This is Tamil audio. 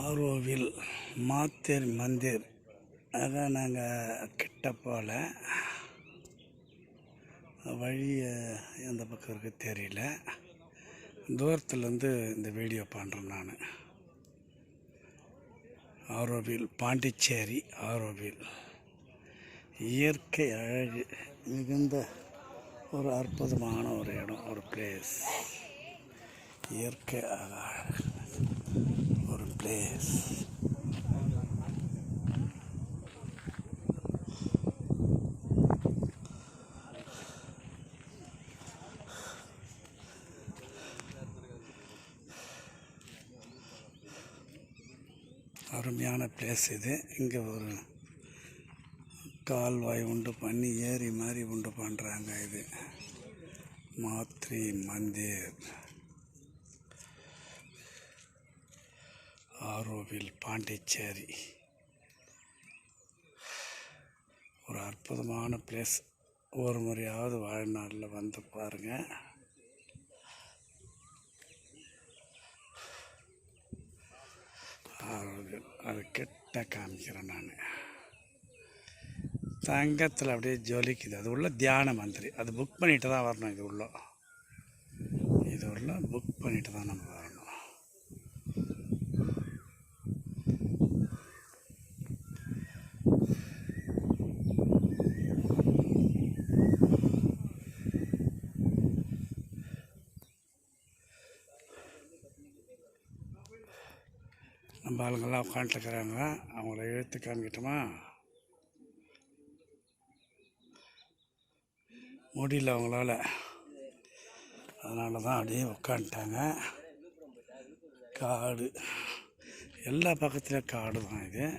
ஆரோவில் மாத்தேர் மந்திர். அதான் நாங்கள் கிட்ட போல வழி எந்த பக்கம் இருக்கு தெரியல. தூரத்துலேருந்து இந்த வீடியோ பண்ணுறேன் நான். ஆரோவில் பாண்டிச்சேரி ஆரோவில். இயற்கை அழகு மிகுந்த ஒரு அற்புதமான ஒரு இடம் ஒரு பிளேஸ் இயற்கை அழகு. Place. அருமையான பிளேஸ் இது. இங்கே ஒரு கால்வாய் உண்டு பண்ணி ஏரி மாதிரி உண்டு பண்ணுறாங்க இது. மாத்ரி மந்திர். ஆரோவில் பாண்டிச்சேரி. ஒரு அற்புதமான பிளேஸ் ஒரு முறையாவது வாழ்நாளில் வந்து பாருங்கள் ஆரோவில் அது கிட்ட காமிக்கிறேன் நான். தங்கத்தில் அப்படியே ஜொலிக்குது. அது உள்ள தியான மந்திரி. அது புக் பண்ணிட்டு தான் வரணும் இது உள்ள. இது உள்ள புக் பண்ணிட்டு தான் நம்ம வரணும் நம்ம ஆளுங்கள்லாம் உட்காந்துட்டுருக்குறாங்க. அவங்கள எழுத்து காமிக்கிட்டோமா? முடியல அவங்களால. அதனால தான் அப்படியே உட்காந்துட்டாங்க. காடு. எல்லா பக்கத்துலேயும் காடு தான் இது.